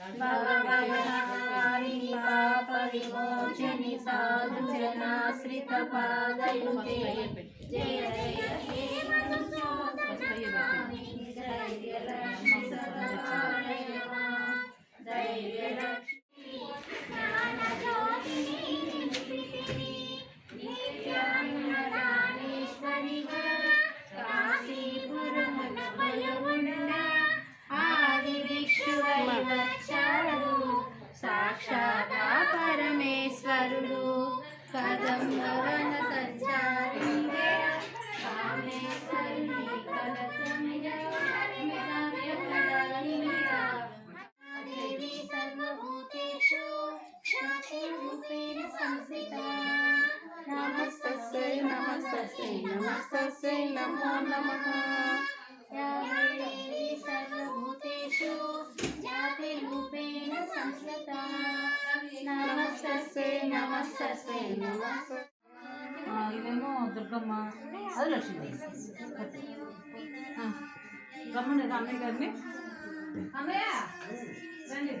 भगवन्नारिणि पापविमोचनि साधुजनाश्रितपादयुते जय जय సంసితా నమస్తస్సే నమస్తస్సే నమస్తస్సే నమో నమః. యావేదేవి సర్వభూతేషు జాతి రూపేణ సంస్థిత దుర్గమ్మ. అది లక్ష్మీదేవి రమ్మని అన్నయ్య గారిని. అన్నయ్య! రండి.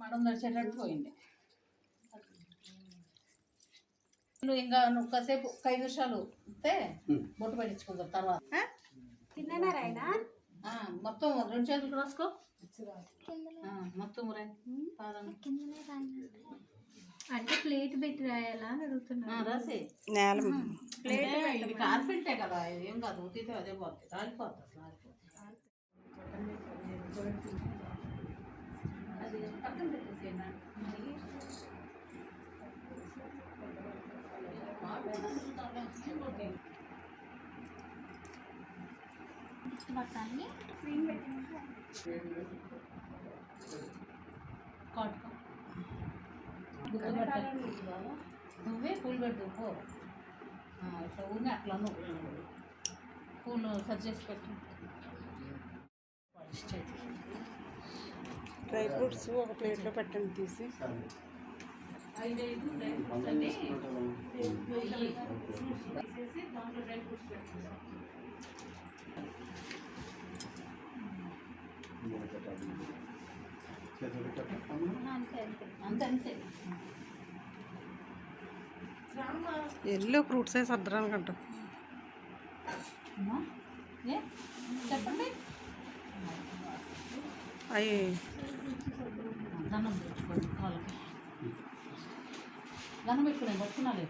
మనం దర్శనట్టు నడిచేటట్టు పోయింది. నువ్వు ఇంకా నువ్వు కాసేపు ఒక ఐదు నిమిషాలు ఉంటే బొట్టు పెట్టించుకుందాం తర్వాత. ఆ, మొత్తం రెండు చేతులు రాసుకో. ఆ, మొత్తం అంటే ప్లేట్ పెట్టి రాయాలా అని అడుగుతున్నా. రాసి. ఇది కార్పెంటే కదా ఏం కాదు ఊతితే అదే పోతుంది రాలిపోతుంది రాలిపోతుంది కాటుకో నువ్వే పూలు పెట్టుకో ఇట్లా ఊరిని అట్లా నువ్వు పూలు సర్చ్ చేసి పెట్టు డ్రై ఫ్రూట్స్ ఒక ప్లేట్లో పెట్టండి తీసి. ఎల్లో ఫ్రూట్స్ సర్దరానికి అంట అమ్మా ఏ? చెప్పండి. అవి దండం పెట్టుకోండి వాళ్ళకి